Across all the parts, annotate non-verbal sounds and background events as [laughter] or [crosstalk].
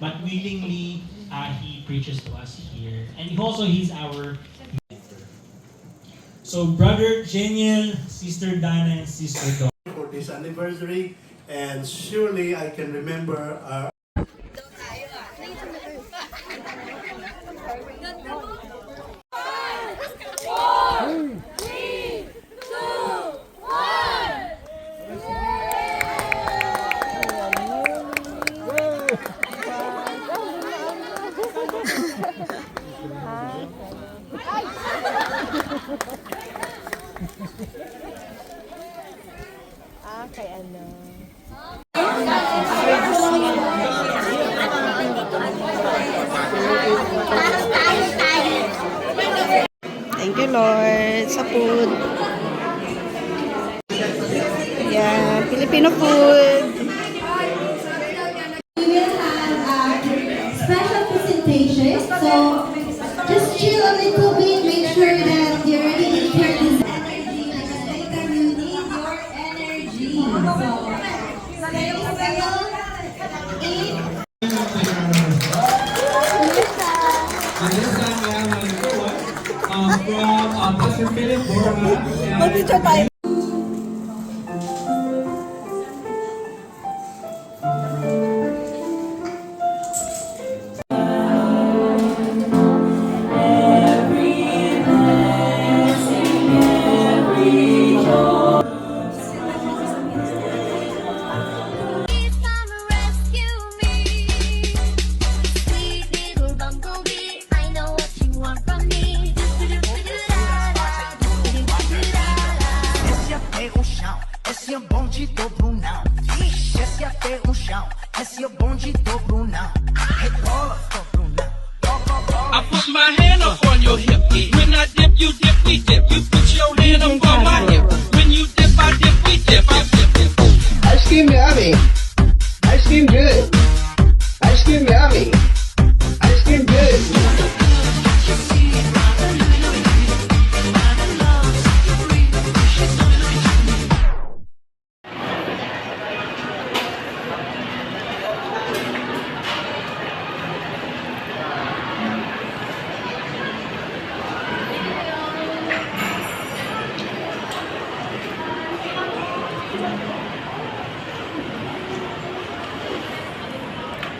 But willingly uh, he preaches to us here. And also he's our mentor. So Brother Geniel, Sister Dana, and Sister Dawn. for this anniversary and surely I can remember our Lord, sa food. Yeah, Filipino food. We will have our special presentation. So just chill a little bit. Make sure that you're ready to turn this energy. Because later you need your energy. So stay still. Eat. Uh, Happy Joe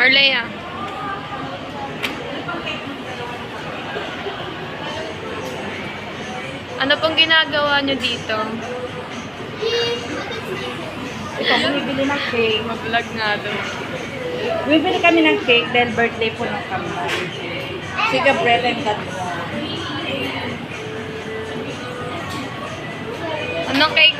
Marlea. Ano pong ginagawa nyo dito? Ito, bumibili ng cake. Mag-vlog nga daw. Bumibili kami ng cake dahil birthday po ng kambal. Si Gabriela and Gadwa. Anong cake?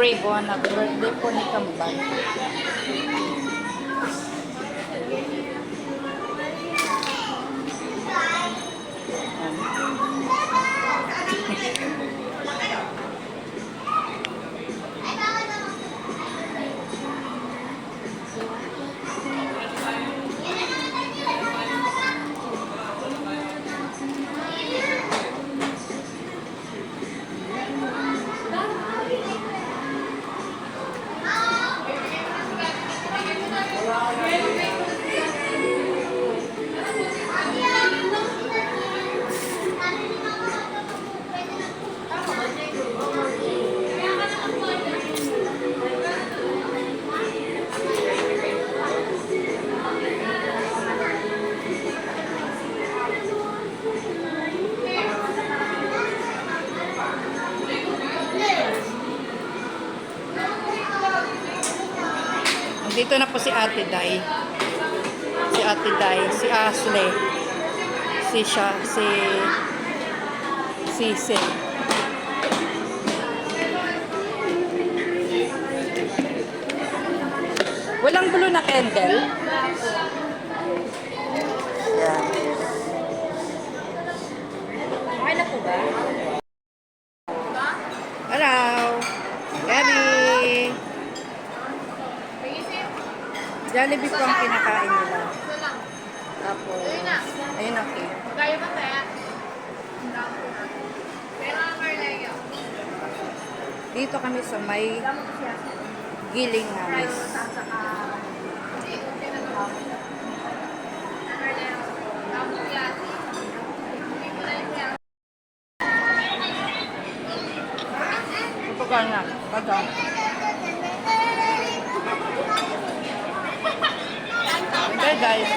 ribbon na birthday po ni kambal. Dito na po si Ate Dai. Si Ate Dai, si Ashley. Si siya, si si Sid. Walang blue na candle? Yan. Okay na po ba? Jollibee po ang kinakain nila. Tapos, ayun okay. Kaya ba kaya? Ang. Dito kami sa may giling namin. Ito ka na. Ito. Okay guys.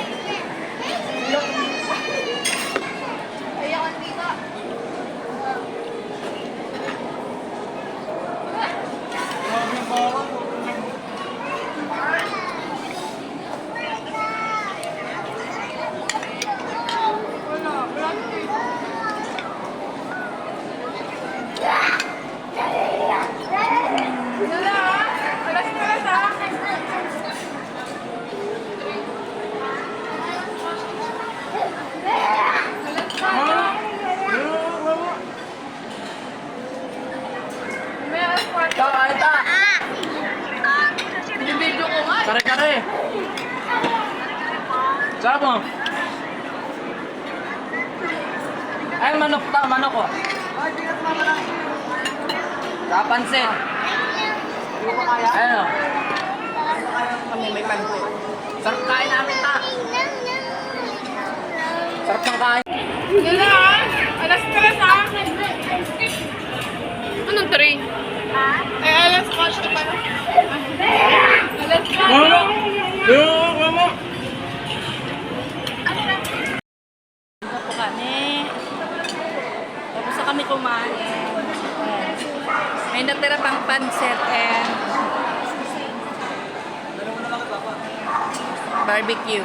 Kare-kare. Sarap mo. Ay, manok ta, manok ko. Kapansin. Ayun o. Kami may pansit. Sarap kain namin ta. Sarap ng kain. Anong three? Ito po kami. Tapos na kami kumain. Ayan. May natira pang pancit and barbecue.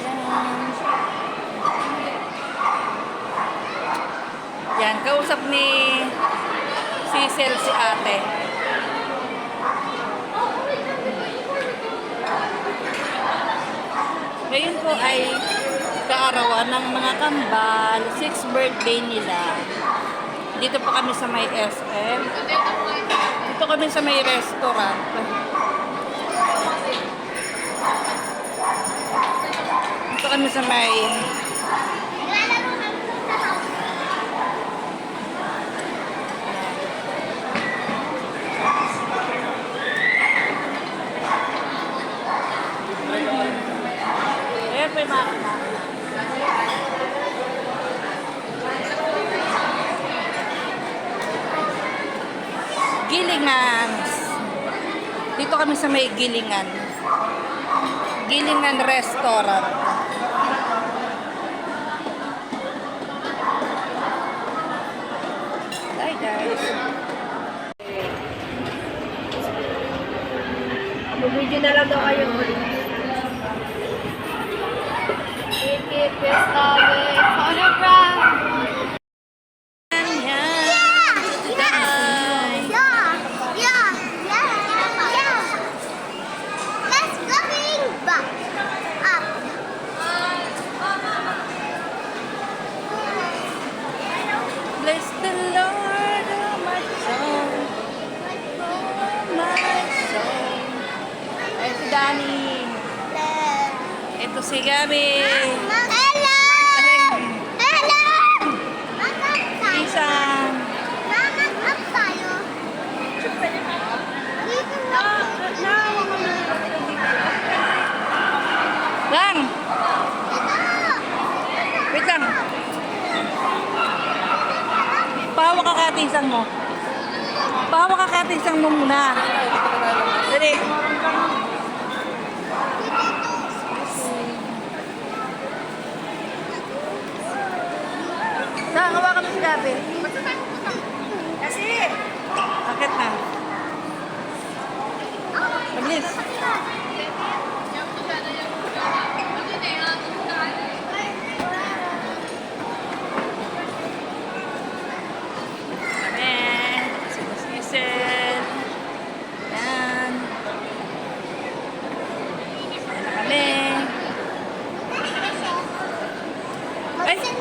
Yan. Yan, kausap ni Cecil si ate. Ngayon po ay kaarawan ng mga kambal, 6th birthday nila. Dito po kami sa may SM. Dito kami sa may restaurant. Kami sa may. Gilingan. Dito kami sa may Gilingan. Gilingan Restaurant. Video na lang daw kayo. Kiki, Pesta, Photograph. Yan. Daan. Yeah, yeah, yeah, yeah. Let's going back up. Bless the Lord, oh my soul. Oh my soul. Ay, si Danny. Ito si Gabi. Hello! Hello! Isang. Mamak up tayo. Dito na. Lang. Wait lang. Pahawa ka katisang mo. Pahawa ka katisang mo muna. Dali. Saan? Hawakan mo si Gabi. Kasi. Bakit na? Mabilis. Ayan.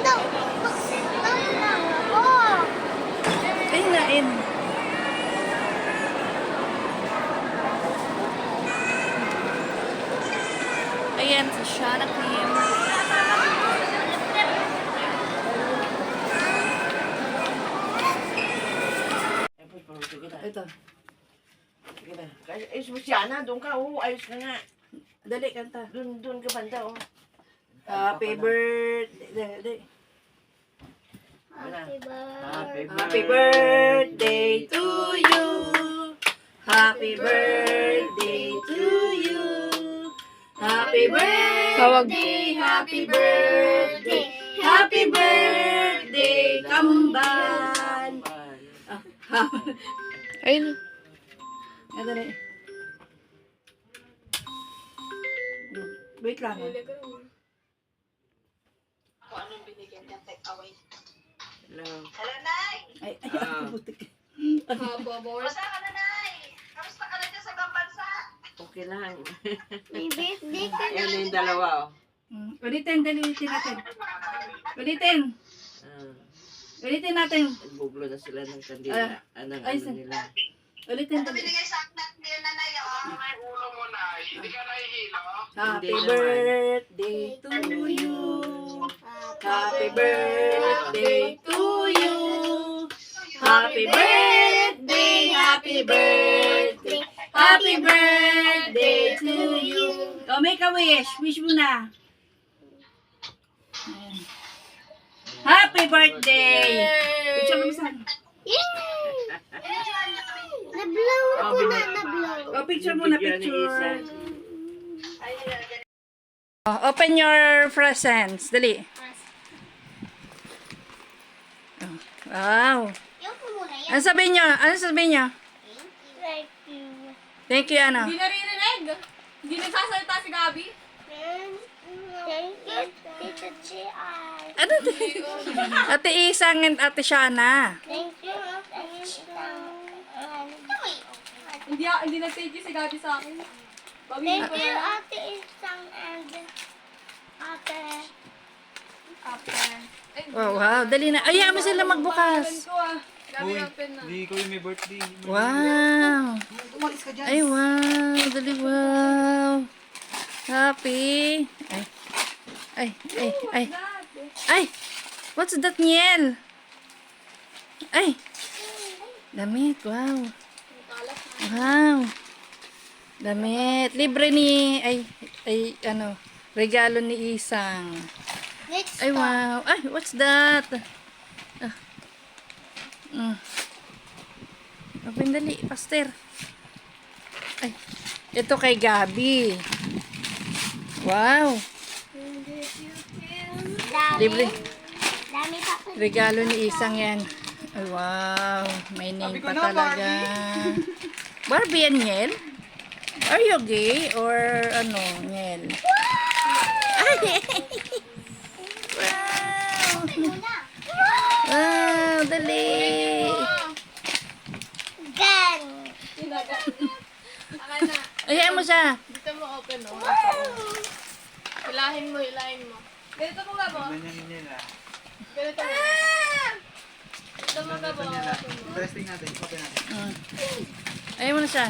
daw. Pagsitan lang ako. Ay. Ayan, sa siya na cream. Ito. Sige na. Ayos mo siya na. Doon ka. Oo, ayos na nga. Dali, kanta. Doon, doon ka banda. Oh. Happy birthday. Happy Happy birthday to you. Happy birthday to you. Happy birthday, happy birthday, happy birthday, kambal. [laughs] Ah, Ayun. ah, dali. Wait lang. ah. Hello. Ay, ay, Ah. putik. Okay lang. May birthday ka na. Ayan yung dalawa, oh. Mm, Ulitin, dali, ulitin natin. Ulitin. Ah, Ulitin natin. Nagbublo na sila ng Ah, kandila. Anong ay, ano sa- nila. Ulitin, dali. Happy Hindi naman. birthday to you. Happy birthday to you. Happy birthday, happy birthday, happy birthday to you. Oh, make a wish. Wish mo na. Ayan. Happy birthday! Picture mo sa Na-blow Oh, ako na, bina- na-blow. Oh, picture mo na picture. Oh, open your presents. Dali. Oh, Wow. Yung ko muna yan. Ano sabihin nyo? Ano sabihin nyo? Thank you. Thank you, ano? Hindi naririnig. Hindi nagsasalita si Gabi. Thank you, Tita G.I. Ano? Ate Isang and Ate Shana. Thank you, Tita Hindi, hindi nag-thank you si Gabi sa akin. Thank you, Ate Isang and Ate. Ate. Ay, Wow. Dali na. Ayaw mo sila magbukas. ko ah. Na. Hindi ko yung may birthday. Wow. Ay, wow. Dali, wow. Happy. Ay. Ay, ay, ay. Ay. What's that, Niel? Ay. Damit, wow. Wow. Damit. Libre ni, ay, ay, ano, regalo ni Isang. Next Ay, wow. Ay, what's that? Mm. Open dali, Pastor. Ay, ito kay Gabi. Wow. Dami. Libre. Dami pa. Regalo ni Isang yan. Ay, wow. May name pa talaga. Barbie and Niel? Are you gay or ano, Niel? Ay! wow! Muna. Wow, dali! Gan. Ayan mo siya. Dito mo open oh. Hilahin mo, hilahin mo. Ganito mo Gabo. Ganito mo. Ganito mo Gabo. Testing natin. Open natin. Mm. Ayan mo na siya.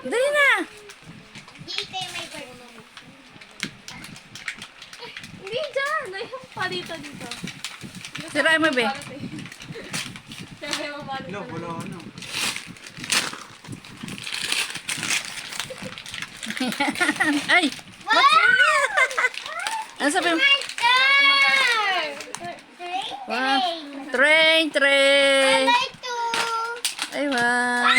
Dali na! Di kayo may birthday. Hindi dyan. Ay, yung palito dito. Sirain mo, be. Hello, bulo ano. [laughs] Ay! Ano sabi mo? Wow. train. Train, train! Like to. Ay, wow!